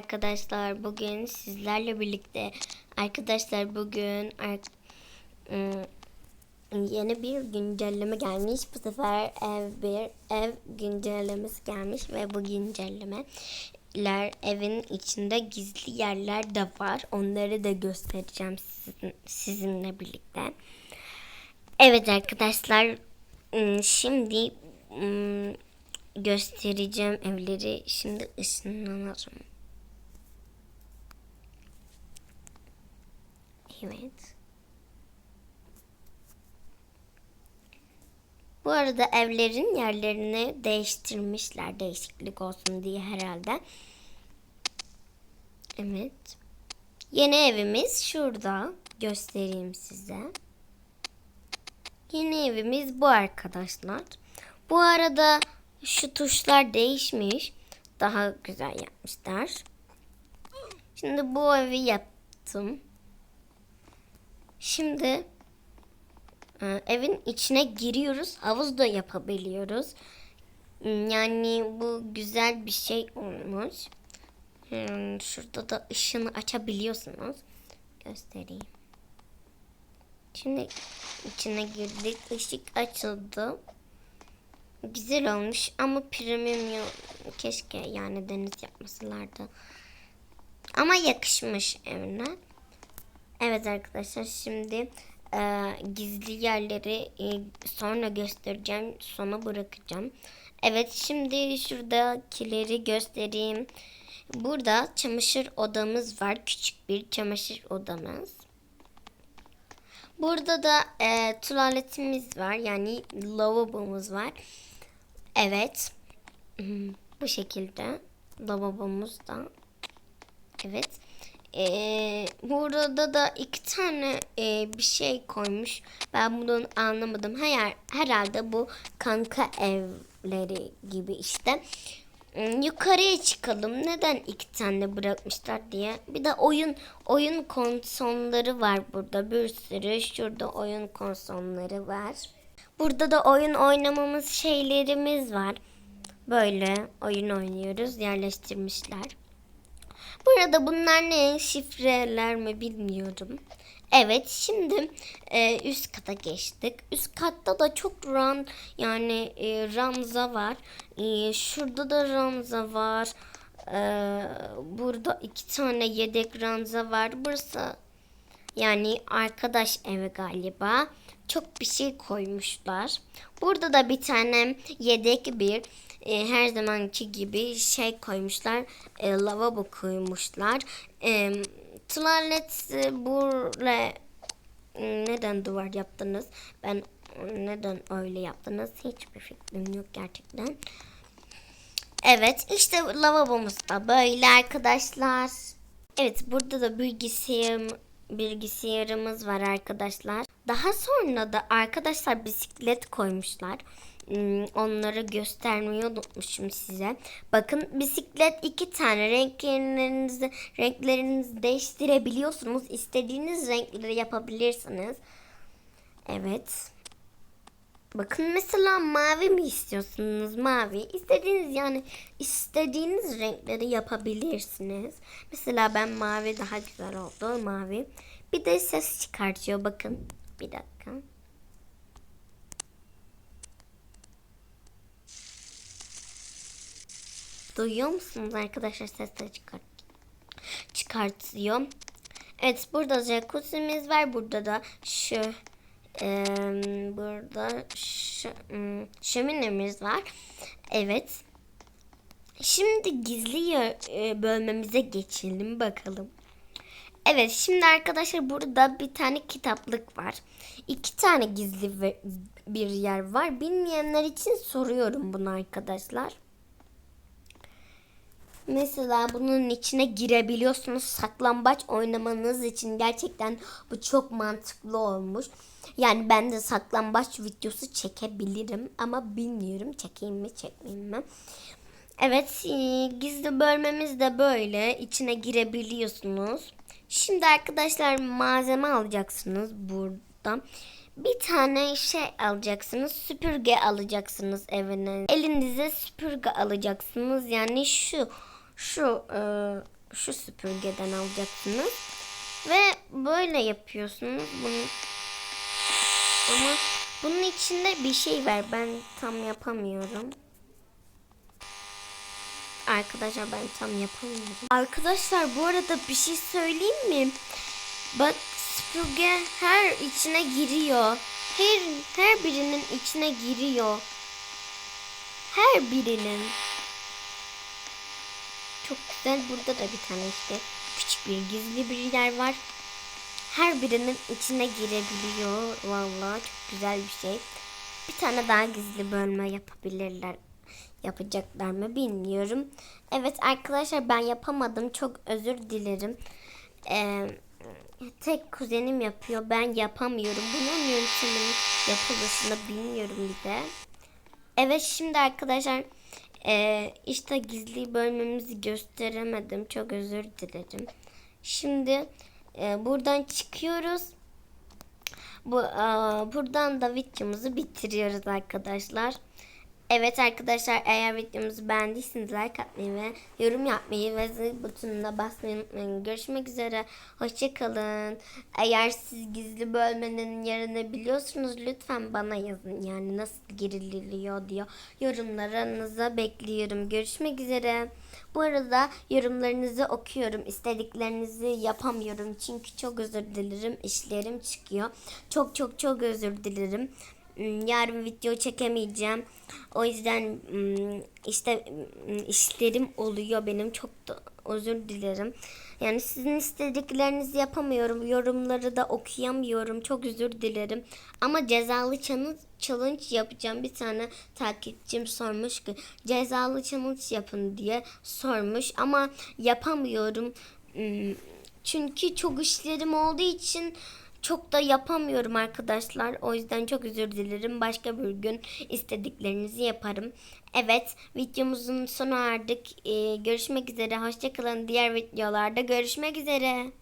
Arkadaşlar bugün sizlerle birlikte arkadaşlar bugün yeni bir güncelleme gelmiş. Bu sefer ev bir ev güncellemesi gelmiş ve bu güncellemeler evin içinde gizli yerler de var. Onları da göstereceğim sizin, sizinle birlikte. Evet arkadaşlar şimdi göstereceğim evleri. Şimdi ışınlanalım. Evet. Bu arada evlerin yerlerini değiştirmişler. Değişiklik olsun diye herhalde. Evet. Yeni evimiz şurada. Göstereyim size. Yeni evimiz bu arkadaşlar. Bu arada şu tuşlar değişmiş. Daha güzel yapmışlar. Şimdi bu evi yaptım. Şimdi e, evin içine giriyoruz. Havuz da yapabiliyoruz. Yani bu güzel bir şey olmuş. Hmm, Şurada da ışığını açabiliyorsunuz. Göstereyim. Şimdi içine girdik. Işık açıldı. Güzel olmuş ama premium keşke yani deniz yapmasalardı. Ama yakışmış evine. Evet arkadaşlar şimdi e, gizli yerleri e, sonra göstereceğim. Sona bırakacağım. Evet şimdi şuradakileri göstereyim. Burada çamaşır odamız var. Küçük bir çamaşır odamız. Burada da e, tuvaletimiz var. Yani lavabomuz var. Evet. Bu şekilde. Lavabomuz da. Evet. Ee, burada da iki tane e, bir şey koymuş. Ben bunu anlamadım. Hayır, herhalde bu kanka evleri gibi işte. Hmm, Yukarıya çıkalım. Neden iki tane bırakmışlar diye. Bir de oyun oyun konsolları var burada. Bir sürü şurada oyun konsolları var. Burada da oyun oynamamız şeylerimiz var. Böyle oyun oynuyoruz. Yerleştirmişler. Burada bunlar ne? Şifreler mi bilmiyorum. Evet şimdi e, üst kata geçtik. Üst katta da çok ram yani e, ranza var. E, şurada da ranza var. E, burada iki tane yedek ranza var. Burası yani arkadaş evi galiba. Çok bir şey koymuşlar. Burada da bir tane yedek bir e, her zamanki gibi şey koymuşlar. E, lavabo koymuşlar. E, tuvalet e, burle e, neden duvar yaptınız? Ben e, neden öyle yaptınız? Hiçbir fikrim yok gerçekten. Evet işte lavabomuz da böyle arkadaşlar. Evet burada da bilgisayarım, bilgisayarımız var arkadaşlar. Daha sonra da arkadaşlar bisiklet koymuşlar. Hmm, Onları göstermeyi unutmuşum size. Bakın bisiklet iki tane renklerinizi renklerinizi değiştirebiliyorsunuz. İstediğiniz renkleri yapabilirsiniz. Evet. Bakın mesela mavi mi istiyorsunuz? Mavi. İstediğiniz yani istediğiniz renkleri yapabilirsiniz. Mesela ben mavi daha güzel oldu. Mavi. Bir de ses çıkartıyor. Bakın. Bir dakika. Duyuyor musunuz arkadaşlar sesleri çıkart çıkartıyor. Evet burada jacuzzi'miz var. Burada da şu e, burada şu, hmm, şöminemiz var. Evet. Şimdi gizli e, bölmemize geçelim bakalım. Evet şimdi arkadaşlar burada bir tane kitaplık var. İki tane gizli bir yer var. Bilmeyenler için soruyorum bunu arkadaşlar. Mesela bunun içine girebiliyorsunuz. Saklambaç oynamanız için gerçekten bu çok mantıklı olmuş. Yani ben de saklambaç videosu çekebilirim ama bilmiyorum çekeyim mi çekmeyeyim mi. Evet e, gizli bölmemiz de böyle içine girebiliyorsunuz. Şimdi arkadaşlar malzeme alacaksınız burada. Bir tane şey alacaksınız. Süpürge alacaksınız evine. Elinize süpürge alacaksınız. Yani şu şu e, şu süpürgeden alacaksınız. Ve böyle yapıyorsunuz. Bunu ama bunun içinde bir şey var. Ben tam yapamıyorum. Arkadaşlar ben tam yapamıyorum. Arkadaşlar bu arada bir şey söyleyeyim mi? Bak süpürge her içine giriyor. Her her birinin içine giriyor. Her birinin. Çok güzel. Burada da bir tane işte küçük bir gizli bir yer var. Her birinin içine girebiliyor. Vallahi çok güzel bir şey. Bir tane daha gizli bölme yapabilirler. Yapacaklar mı bilmiyorum. Evet arkadaşlar ben yapamadım. Çok özür dilerim. Ee, tek kuzenim yapıyor. Ben yapamıyorum. Bunun yönteminin yapılışını bilmiyorum bir de. Evet şimdi arkadaşlar e, işte gizli bölmemizi gösteremedim. Çok özür dilerim. Şimdi e, buradan çıkıyoruz. Bu e, buradan da videomuzu bitiriyoruz arkadaşlar. Evet arkadaşlar eğer videomuzu beğendiyseniz like atmayı ve yorum yapmayı ve zil butonuna basmayı unutmayın. Görüşmek üzere. Hoşçakalın. Eğer siz gizli bölmenin yerini biliyorsunuz lütfen bana yazın. Yani nasıl giriliyor diyor. Yorumlarınızı bekliyorum. Görüşmek üzere. Bu arada yorumlarınızı okuyorum. İstediklerinizi yapamıyorum. Çünkü çok özür dilerim. İşlerim çıkıyor. Çok çok çok özür dilerim. Hmm, Yarın video çekemeyeceğim. O yüzden hmm, işte hmm, işlerim oluyor benim. Çok da özür dilerim. Yani sizin istediklerinizi yapamıyorum. Yorumları da okuyamıyorum. Çok özür dilerim. Ama cezalı challenge, yapacağım. Bir tane takipçim sormuş ki cezalı challenge yapın diye sormuş. Ama yapamıyorum. Çünkü çok işlerim olduğu için çok da yapamıyorum arkadaşlar. O yüzden çok özür dilerim. Başka bir gün istediklerinizi yaparım. Evet videomuzun sonu erdik. Ee, görüşmek üzere. Hoşçakalın. Diğer videolarda görüşmek üzere.